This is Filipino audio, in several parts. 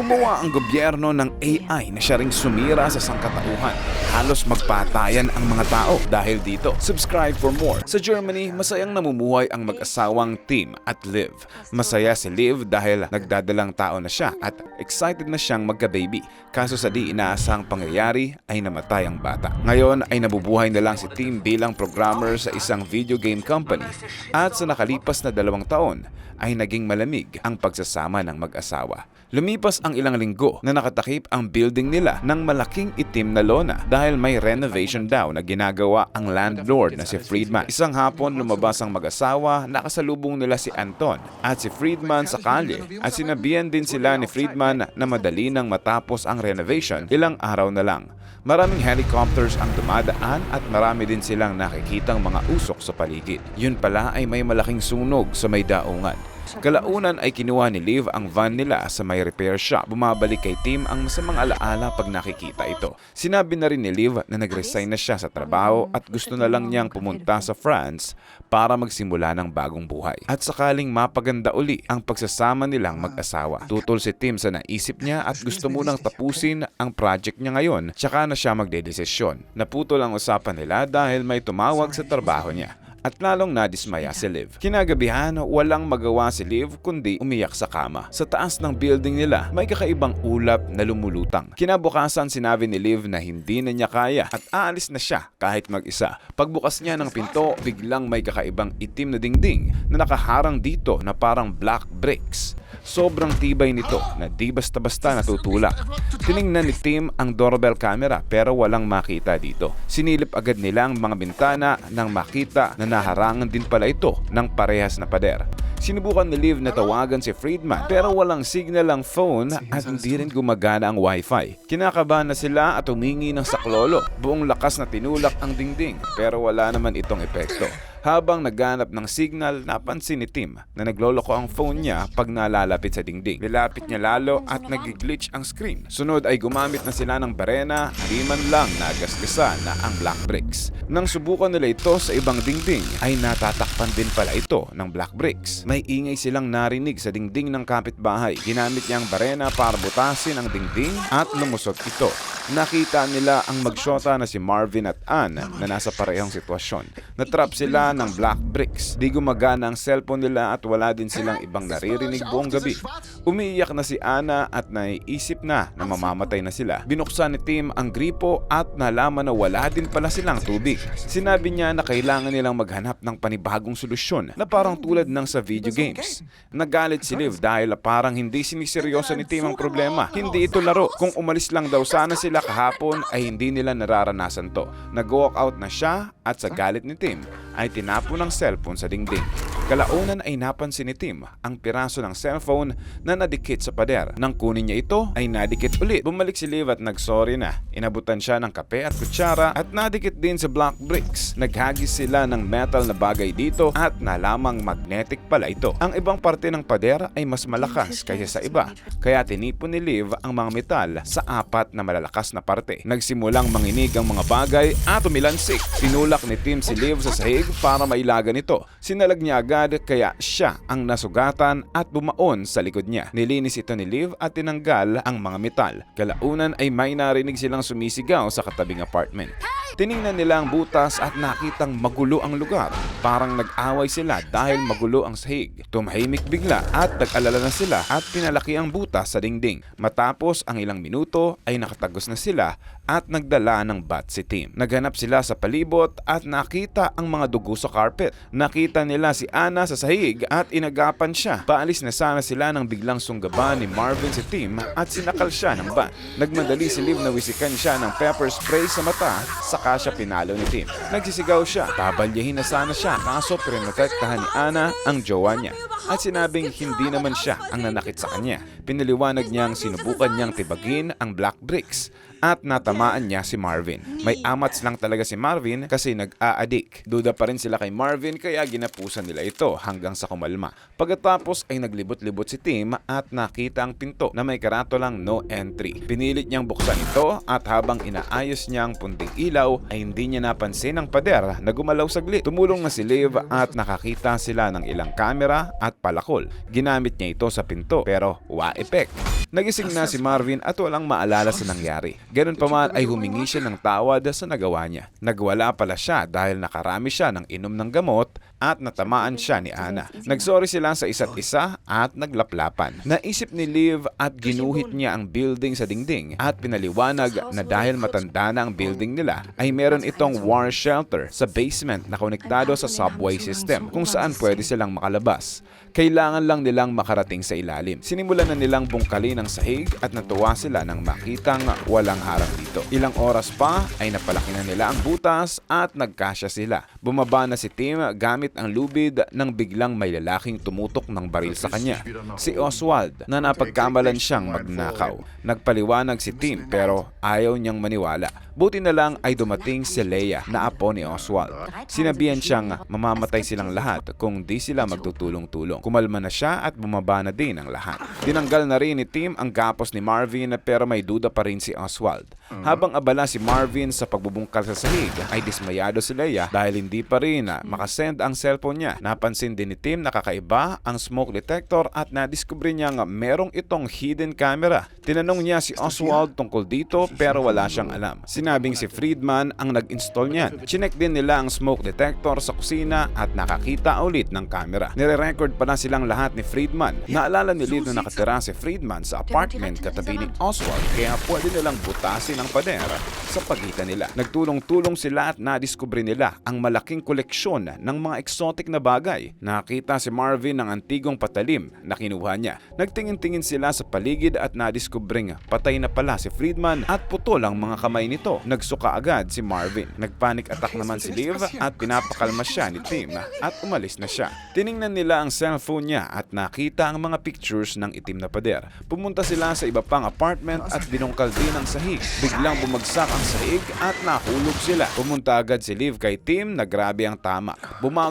Gumawa ang gobyerno ng AI na siya ring sumira sa sangkatauhan. Halos magpatayan ang mga tao dahil dito. Subscribe for more. Sa Germany, masayang namumuhay ang mag-asawang Tim at Liv. Masaya si Liv dahil nagdadalang tao na siya at excited na siyang magka-baby. Kaso sa di inaasahang pangyayari ay namatay ang bata. Ngayon ay nabubuhay na lang si Tim bilang programmer sa isang video game company. At sa nakalipas na dalawang taon ay naging malamig ang pagsasama ng mag-asawa. Lumipas ang ilang linggo na nakatakip ang building nila ng malaking itim na lona dahil may renovation daw na ginagawa ang landlord na si Friedman. Isang hapon lumabas ang mag-asawa, nakasalubong nila si Anton at si Friedman sa kalye at sinabihan din sila ni Friedman na madali nang matapos ang renovation ilang araw na lang. Maraming helicopters ang dumadaan at marami din silang nakikitang mga usok sa paligid. Yun pala ay may malaking sunog sa may daungan. Kalaunan ay kinuha ni Liv ang van nila sa may repair shop. Bumabalik kay Tim ang masamang alaala pag nakikita ito. Sinabi na rin ni Liv na nag-resign na siya sa trabaho at gusto na lang niyang pumunta sa France para magsimula ng bagong buhay. At sakaling mapaganda uli ang pagsasama nilang mag-asawa. Tutol si Tim sa naisip niya at gusto munang tapusin ang project niya ngayon tsaka na siya magdedesisyon. Naputol ang usapan nila dahil may tumawag sa trabaho niya at lalong nadismaya si Liv. Kinagabihan, walang magawa si Liv kundi umiyak sa kama. Sa taas ng building nila, may kakaibang ulap na lumulutang. Kinabukasan sinabi ni Liv na hindi na niya kaya at aalis na siya kahit mag-isa. Pagbukas niya ng pinto, biglang may kakaibang itim na dingding na nakaharang dito na parang black bricks. Sobrang tibay nito na di basta-basta natutulak. Tiningnan ni Tim ang doorbell camera pero walang makita dito. Sinilip agad nila ang mga bintana nang makita na naharangan din pala ito ng parehas na pader. Sinubukan ni Liv na tawagan si Friedman pero walang signal ang phone at hindi rin gumagana ang wifi. Kinakabahan na sila at humingi ng saklolo. Buong lakas na tinulak ang dingding pero wala naman itong epekto. Habang naghanap ng signal, napansin ni Tim na nagloloko ang phone niya pag nalalapit sa dingding. Nilapit niya lalo at nag-glitch ang screen. Sunod ay gumamit na sila ng barena, di man lang nagasgasa na ang black bricks. Nang subukan nila ito sa ibang dingding, ay natatakpan din pala ito ng black bricks. May ingay silang narinig sa dingding ng kapitbahay. Ginamit niya ang barena para butasin ang dingding at lumusot ito. Nakita nila ang magsyota na si Marvin at Ann na nasa parehong sitwasyon. Natrap sila ng black bricks. Di gumagana ang cellphone nila at wala din silang ibang naririnig buong gabi. Umiiyak na si Anna at naiisip na na mamamatay na sila. Binuksan ni Tim ang gripo at nalaman na wala din pala silang tubig. Sinabi niya na kailangan nilang maghanap ng panibagong solusyon na parang tulad ng sa video games. Nagalit si Liv dahil parang hindi siniseryoso ni Tim ang problema. Hindi ito laro. Kung umalis lang daw sana sila kahapon ay hindi nila nararanasan to. Nag-walk out na siya at sa galit ni Tim ay tinapon ang cellphone sa dingding. Kalaunan ay napansin ni Tim ang piraso ng cellphone na nadikit sa pader. Nang kunin niya ito ay nadikit ulit. Bumalik si Liv at nagsorry na. Inabutan siya ng kape at kutsara at nadikit din sa black bricks. Naghagis sila ng metal na bagay dito at nalamang magnetic pala ito. Ang ibang parte ng pader ay mas malakas kaysa sa iba. Kaya tinipon ni Liv ang mga metal sa apat na malalakas na parte. Nagsimulang manginig ang mga bagay at umilansik. Tinulak ni Tim si Liv sa sahig para mailagan ito. Sinalag agad kaya siya ang nasugatan at bumaon sa likod niya. Nilinis ito ni Liv at tinanggal ang mga metal. Kalaunan ay may narinig silang sumisigaw sa katabing apartment. Tiningnan nila ang butas at nakitang magulo ang lugar. Parang nag-away sila dahil magulo ang sahig. Tumahimik bigla at nag-alala na sila at pinalaki ang butas sa dingding. Matapos ang ilang minuto ay nakatagos na sila at nagdala ng bat si Tim. Naghanap sila sa palibot at nakita ang mga dugo sa carpet. Nakita nila si Anna sa sahig at inagapan siya. Paalis na sana sila nang biglang sunggaban ni Marvin si Tim at sinakal siya ng bat. Nagmadali si Liv na wisikan siya ng pepper spray sa mata saka siya pinalo ni Tim. Nagsisigaw siya. Tabalyahin na sana siya kaso pinotektahan ni Anna ang jowa niya at sinabing hindi naman siya ang nanakit sa kanya. Pinaliwanag niyang sinubukan niyang tibagin ang black bricks at natamaan niya si Marvin. May amats lang talaga si Marvin kasi nag-a-addict. Duda pa rin sila kay Marvin kaya ginapusan nila ito hanggang sa kumalma. Pagkatapos ay naglibot-libot si Tim at nakita ang pinto na may karatolang no entry. Pinilit niyang buksan ito at habang inaayos niya ang punting ilaw ay hindi niya napansin ang pader na gumalaw saglit. Tumulong na si Liv at nakakita sila ng ilang kamera at palakol. Ginamit niya ito sa pinto pero wa effect. Nagising na si Marvin at walang maalala sa nangyari. Ganun pa man ay humingi siya ng tawad sa nagawa niya. Nagwala pala siya dahil nakarami siya ng inom ng gamot at natamaan siya ni Ana. Nagsorry sila sa isa't isa at naglaplapan. Naisip ni Liv at ginuhit niya ang building sa dingding at pinaliwanag na dahil matanda na ang building nila ay meron itong war shelter sa basement na konektado sa subway system kung saan pwede silang makalabas. Kailangan lang nilang makarating sa ilalim. Sinimulan na nilang bungkalin ang sahig at natuwa sila nang makitang walang harang dito. Ilang oras pa ay napalaki na nila ang butas at nagkasya sila. Bumaba na si Tim gamit ang lubid nang biglang may lalaking tumutok ng baril sa kanya. Si Oswald na napagkamalan siyang magnakaw. Nagpaliwanag si Tim pero ayaw niyang maniwala. Buti na lang ay dumating si Leia na apo ni Oswald. Sinabihan siyang mamamatay silang lahat kung di sila magtutulong-tulong. Kumalma na siya at bumaba na din ang lahat. Tinanggal na rin ni Tim ang gapos ni Marvin pero may duda pa rin si Oswald. Habang abala si Marvin sa pagbubungkal sa sahig ay dismayado si Leia dahil hindi pa rin na makasend ang cellphone niya. Napansin din ni Tim na kakaiba ang smoke detector at nadiskubre niyang merong itong hidden camera. Tinanong niya si Oswald tungkol dito pero wala siyang alam. Sinabing si Friedman ang nag-install niyan. Chinek din nila ang smoke detector sa kusina at nakakita ulit ng camera. Nire-record pa na silang lahat ni Friedman. Naalala ni Liv na nakatira si Friedman sa apartment katabi ni Oswald kaya pwede nilang butasin ang pader sa pagitan nila. Nagtulong-tulong sila at nadiskubre nila ang malaking koleksyon ng mga exotic na bagay. Nakita si Marvin ng antigong patalim na kinuha niya. Nagtingin-tingin sila sa paligid at nadiskubring patay na pala si Friedman at putol ang mga kamay nito. Nagsuka agad si Marvin. Nagpanic attack naman si Liv at pinapakalma siya ni Tim at umalis na siya. Tiningnan nila ang cellphone niya at nakita ang mga pictures ng itim na pader. Pumunta sila sa iba pang apartment at binungkal din ang sahig. Biglang bumagsak ang sahig at nahulog sila. Pumunta agad si Liv kay Tim na grabe ang tama.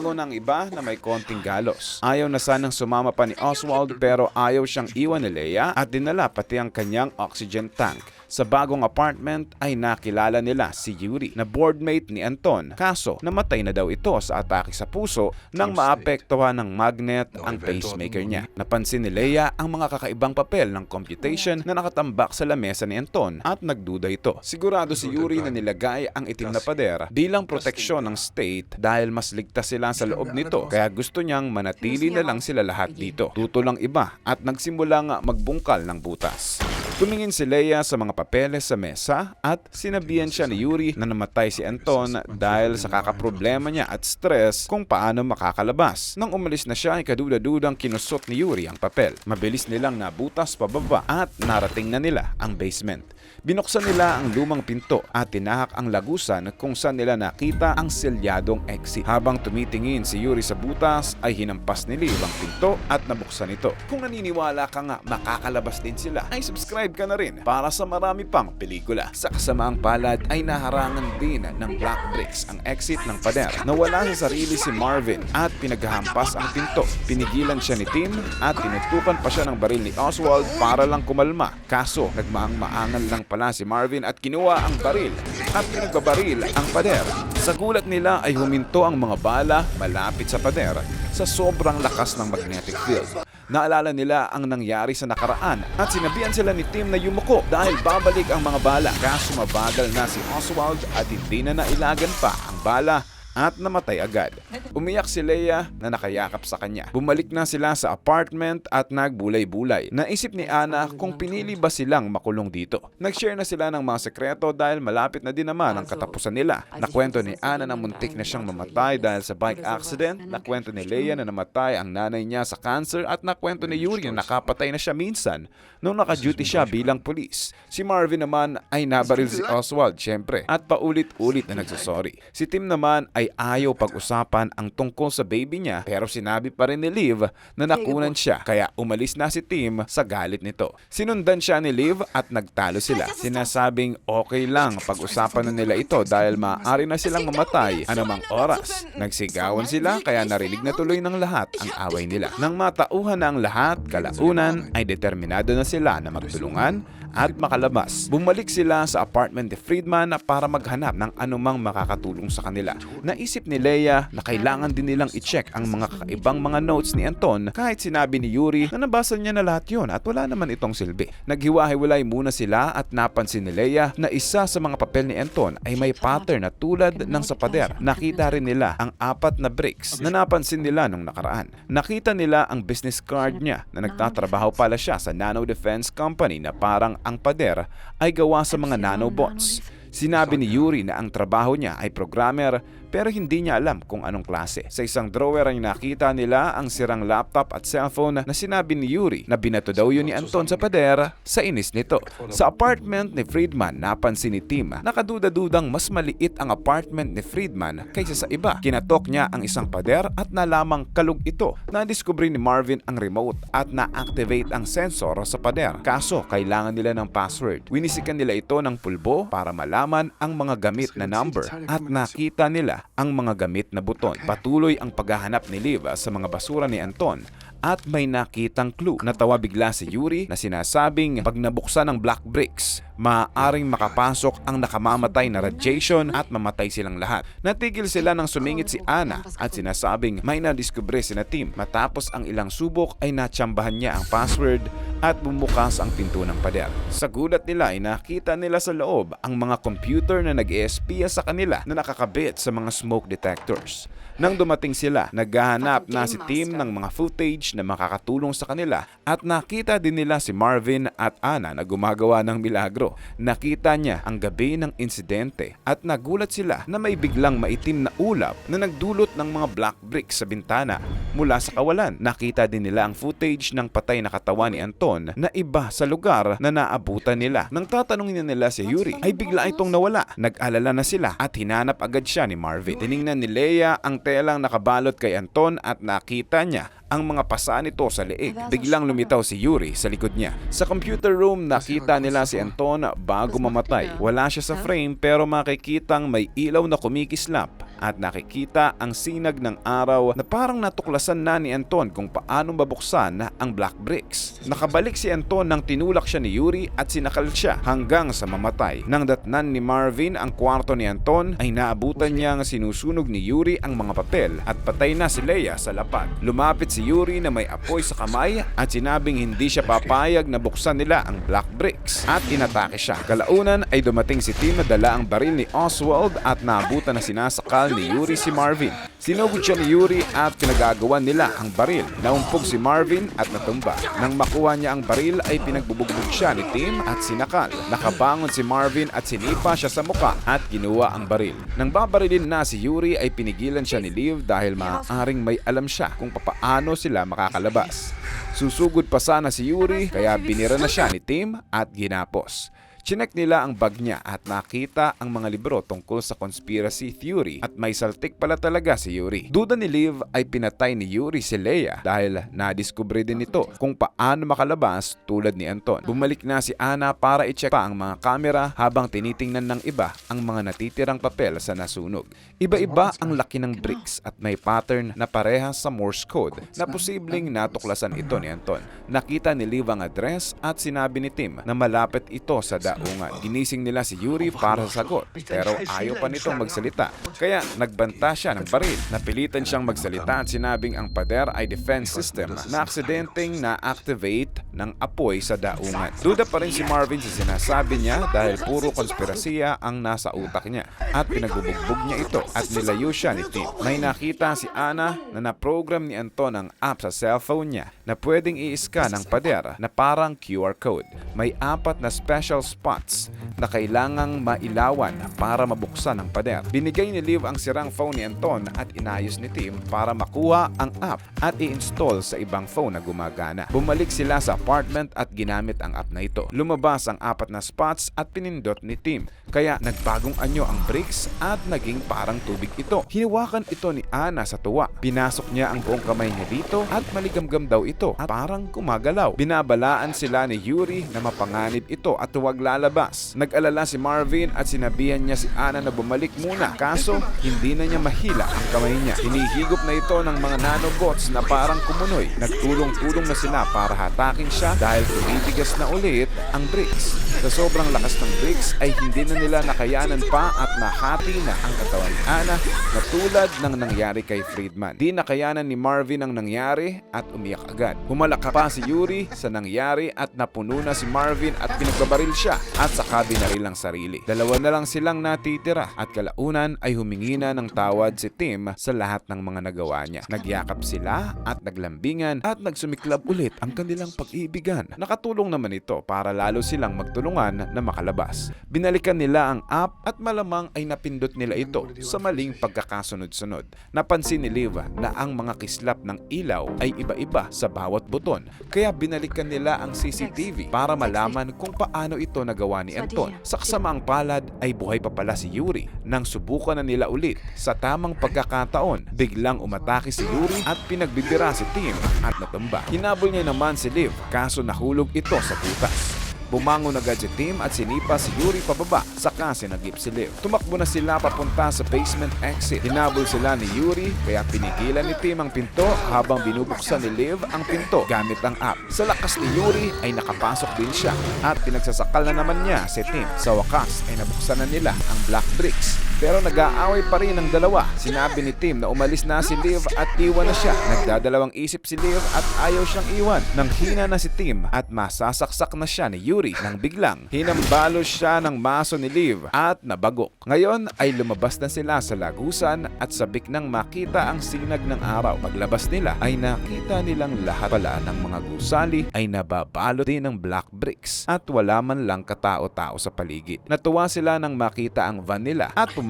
Bumangon ang iba na may konting galos. Ayaw na sanang sumama pa ni Oswald pero ayaw siyang iwan ni Leia at dinala pati ang kanyang oxygen tank. Sa bagong apartment ay nakilala nila si Yuri na boardmate ni Anton. Kaso namatay na daw ito sa atake sa puso nang maapektuhan ng magnet ang pacemaker niya. Napansin ni Leia ang mga kakaibang papel ng computation na nakatambak sa lamesa ni Anton at nagduda ito. Sigurado si Yuri na nilagay ang itim na pader bilang proteksyon ng state dahil mas ligtas sila sa loob nito kaya gusto niyang manatili na lang sila lahat dito. Tutulang iba at nagsimulang magbungkal ng butas. Tumingin si Leia sa mga papeles sa mesa at sinabihan siya ni Yuri na namatay si Anton dahil sa kakaproblema niya at stress kung paano makakalabas. Nang umalis na siya ay kaduda-dudang kinusot ni Yuri ang papel. Mabilis nilang nabutas pababa at narating na nila ang basement. Binuksan nila ang lumang pinto at tinahak ang lagusan kung saan nila nakita ang selyadong exit. Habang tumitingin si Yuri sa butas ay hinampas ni Liv ang pinto at nabuksan ito. Kung naniniwala ka nga makakalabas din sila ay subscribe ka na rin para sa marami pang pelikula. Sa kasamaang palad ay naharangan din ng black bricks ang exit ng pader. Nawala sa sarili si Marvin at pinaghahampas ang pinto. Pinigilan siya ni Tim at tinutukan pa siya ng baril ni Oswald para lang kumalma. Kaso nagmaang-maangal lang pala si Marvin at kinuha ang baril at pinagbabaril ang pader. Sa gulat nila ay huminto ang mga bala malapit sa pader sa sobrang lakas ng magnetic field. Naalala nila ang nangyari sa nakaraan at sinabihan sila ni Tim na yumuko dahil babalik ang mga bala. Kaso mabagal na si Oswald at hindi na nailagan pa ang bala at namatay agad. Umiyak si Leia na nakayakap sa kanya. Bumalik na sila sa apartment at nagbulay-bulay. Naisip ni Ana kung pinili ba silang makulong dito. Nag-share na sila ng mga sekreto dahil malapit na din naman ang katapusan nila. Nakwento ni Ana na muntik na siyang mamatay dahil sa bike accident. Nakwento ni Leia na namatay ang nanay niya sa cancer at nakwento ni Yuri na nakapatay na siya minsan nung naka-duty siya bilang pulis. Si Marvin naman ay nabaril si Oswald syempre at paulit-ulit na nagsasorry. Si Tim naman ay ay ayaw pag-usapan ang tungkol sa baby niya pero sinabi pa rin ni Liv na nakunan siya kaya umalis na si Tim sa galit nito. Sinundan siya ni Liv at nagtalo sila. Sinasabing okay lang pag-usapan na nila ito dahil maaari na silang mamatay anumang oras. Nagsigawan sila kaya narinig na tuloy ng lahat ang away nila. Nang matauhan na ang lahat, kalaunan ay determinado na sila na magtulungan at makalabas. Bumalik sila sa apartment ni Friedman para maghanap ng anumang makakatulong sa kanila. Naisip ni Leia na kailangan din nilang i-check ang mga kakaibang mga notes ni Anton kahit sinabi ni Yuri na nabasa niya na lahat yon at wala naman itong silbi. Naghiwa-hiwalay muna sila at napansin ni Leia na isa sa mga papel ni Anton ay may pattern na tulad ng sa pader. Nakita rin nila ang apat na bricks na napansin nila nung nakaraan. Nakita nila ang business card niya na nagtatrabaho pala siya sa Nano Defense Company na parang ang pader ay gawa sa mga nanobots. Sinabi ni Yuri na ang trabaho niya ay programmer pero hindi niya alam kung anong klase. Sa isang drawer ay nakita nila ang sirang laptop at cellphone na sinabi ni Yuri na binato daw yun ni Anton sa pader sa inis nito. Sa apartment ni Friedman, napansin ni Tim na kaduda-dudang mas maliit ang apartment ni Friedman kaysa sa iba. Kinatok niya ang isang pader at nalamang kalug ito. Nadiskubre ni Marvin ang remote at na-activate ang sensor sa pader. Kaso, kailangan nila ng password. Winisikan nila ito ng pulbo para malaman ang mga gamit na number at nakita nila ang mga gamit na buton. Patuloy ang paghahanap ni Liv sa mga basura ni Anton at may nakitang clue. Natawa bigla si Yuri na sinasabing pag nabuksan ang black bricks, maaaring makapasok ang nakamamatay na radiation at mamatay silang lahat. Natigil sila nang sumingit si Ana at sinasabing may nadiskubre si na Tim. Matapos ang ilang subok ay natsambahan niya ang password at bumukas ang pinto ng pader. Sa gulat nila ay nakita nila sa loob ang mga computer na nag-espiya sa kanila na nakakabit sa mga smoke detectors. Nang dumating sila, naghahanap na si Tim ng mga footage na makakatulong sa kanila at nakita din nila si Marvin at Ana na gumagawa ng milagro. Nakita niya ang gabi ng insidente at nagulat sila na may biglang maitim na ulap na nagdulot ng mga black bricks sa bintana mula sa kawalan. Nakita din nila ang footage ng patay na katawan ni Anton na iba sa lugar na naabutan nila. Nang tatanungin nila si Yuri ay bigla itong nawala. Nag-alala na sila at hinanap agad siya ni Marvin. Tiningnan ni Leia ang telang nakabalot kay Anton at nakita niya ang mga pasa nito sa leeg. Biglang lumitaw si Yuri sa likod niya. Sa computer room, nakita nila si Anton bago mamatay. Wala siya sa frame pero makikitang may ilaw na kumikislap at nakikita ang sinag ng araw na parang natuklasan na ni Anton kung paano mabuksan ang black bricks. Nakabalik si Anton nang tinulak siya ni Yuri at sinakal siya hanggang sa mamatay. Nang datnan ni Marvin ang kwarto ni Anton ay naabutan niyang sinusunog ni Yuri ang mga papel at patay na si Leia sa lapag. Lumapit si Yuri na may apoy sa kamay at sinabing hindi siya papayag na buksan nila ang black bricks at inatake siya. Kalaunan ay dumating si Tim na dala ang baril ni Oswald at naabutan na sinasakal ni Yuri si Marvin. Sinugod siya ni Yuri at pinagagawan nila ang baril. Naumpog si Marvin at natumba. Nang makuha niya ang baril ay pinagbubugbog siya ni Tim at sinakal. Nakabangon si Marvin at sinipa siya sa muka at kinuha ang baril. Nang babarilin na si Yuri ay pinigilan siya ni Liv dahil maaaring may alam siya kung papaano sila makakalabas. Susugod pa sana si Yuri kaya binira na siya ni Tim at ginapos. Chinek nila ang bag niya at nakita ang mga libro tungkol sa conspiracy theory at may saltik pala talaga si Yuri. Duda ni Liv ay pinatay ni Yuri si Leia dahil nadiskubre din nito kung paano makalabas tulad ni Anton. Bumalik na si Ana para i-check pa ang mga kamera habang tinitingnan ng iba ang mga natitirang papel sa nasunog. Iba-iba ang laki ng bricks at may pattern na parehas sa Morse code na posibleng natuklasan ito ni Anton. Nakita ni Liv ang address at sinabi ni Tim na malapit ito sa daungan. Ginising nila si Yuri para sa sagot pero ayaw pa nitong magsalita. Kaya nagbanta siya ng baril. Napilitan siyang magsalita at sinabing ang pader ay defense system na aksidenteng na-activate ng apoy sa daungan. Duda pa rin si Marvin sa sinasabi niya dahil puro konspirasiya ang nasa utak niya at pinagbubugbog niya ito at nilayo siya ni Tim. May nakita si Ana na na-program ni Anton ang app sa cellphone niya na pwedeng i-scan ang pader na parang QR code. May apat na special spots na kailangang mailawan para mabuksan ang pader. Binigay ni Liv ang sirang phone ni Anton at inayos ni Tim para makuha ang app at i-install sa ibang phone na gumagana. Bumalik sila sa apartment at ginamit ang app na ito. Lumabas ang apat na spots at pinindot ni Tim. Kaya nagbagong anyo ang bricks at naging parang tubig ito. Hinawakan ito ni Ana sa tuwa. Pinasok niya ang buong kamay niya dito at maligamgam daw ito at parang gumagalaw. Binabalaan sila ni Yuri na mapanganib ito at huwag lalabas. Nag-alala si Marvin at sinabihan niya si Ana na bumalik muna. Kaso hindi na niya mahila ang kamay niya. Hinihigop na ito ng mga nanobots na parang kumunoy. Nagtulong-tulong na sila para hatakin siya dahil tumitigas na ulit ang bricks. Sa sobrang lakas ng bricks ay hindi na nila nakayanan pa at nahati na ang katawan ni Ana na tulad ng nangyari kay Friedman. Di nakayanan ni Marvin ang nangyari at umiyak agad. Humalaka pa si Yuri sa nangyari at napuno na si Marvin at pinagbabaril siya at saka binaril ang sarili. Dalawa na lang silang natitira at kalaunan ay humingi na ng tawad si Tim sa lahat ng mga nagawa niya. Nagyakap sila at naglambingan at nagsumiklab ulit ang kanilang pag-ibigan. Nakatulong naman ito para lalo silang magtulungan na makalabas. Binalikan nila ang app at malamang ay napindot nila ito sa maling pagkakasunod-sunod. Napansin ni Liv na ang mga kislap ng ilaw ay iba-iba sa bawat buton. Kaya binalikan nila ang CCTV para malaman kung paano ito nagawa ni Anton. Sa kasamaang palad ay buhay pa pala si Yuri. Nang subukan na nila ulit sa tamang pagkakataon, biglang umatake si Yuri at pinagbibira si Tim at natumba. Hinabol niya naman si Liv kaso nahulog ito sa butas. Bumangon agad si Tim at sinipa si Yuri pababa, saka sinagip si Liv. Tumakbo na sila papunta sa basement exit. Hinabol sila ni Yuri kaya pinigilan ni Tim ang pinto habang binubuksan ni Liv ang pinto gamit ang app. Sa lakas ni Yuri ay nakapasok din siya at pinagsasakal na naman niya si Tim. Sa wakas ay nabuksan na nila ang black bricks. Pero nag-aaway pa rin ang dalawa. Sinabi ni Tim na umalis na si Liv at iwan na siya. Nagdadalawang isip si Liv at ayaw siyang iwan. Nang hina na si Tim at masasaksak na siya ni Yuri nang biglang hinambalo siya ng maso ni Liv at nabagok. Ngayon ay lumabas na sila sa lagusan at sabik nang makita ang sinag ng araw. Paglabas nila ay nakita nilang lahat pala ng mga gusali ay nababalot din ng black bricks at wala man lang katao-tao sa paligid. Natuwa sila nang makita ang van nila at pumasok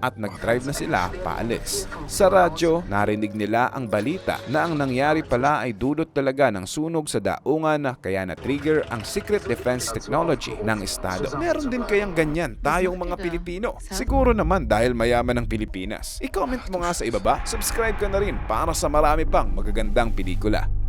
at nag-drive na sila paalis. Sa radyo, narinig nila ang balita na ang nangyari pala ay dudot talaga ng sunog sa daungan kaya na-trigger ang secret defense technology ng Estado. Meron din kayang ganyan tayong mga Pilipino. Siguro naman dahil mayaman ang Pilipinas. I-comment mo nga sa ibaba, subscribe ka na rin para sa marami pang magagandang pelikula.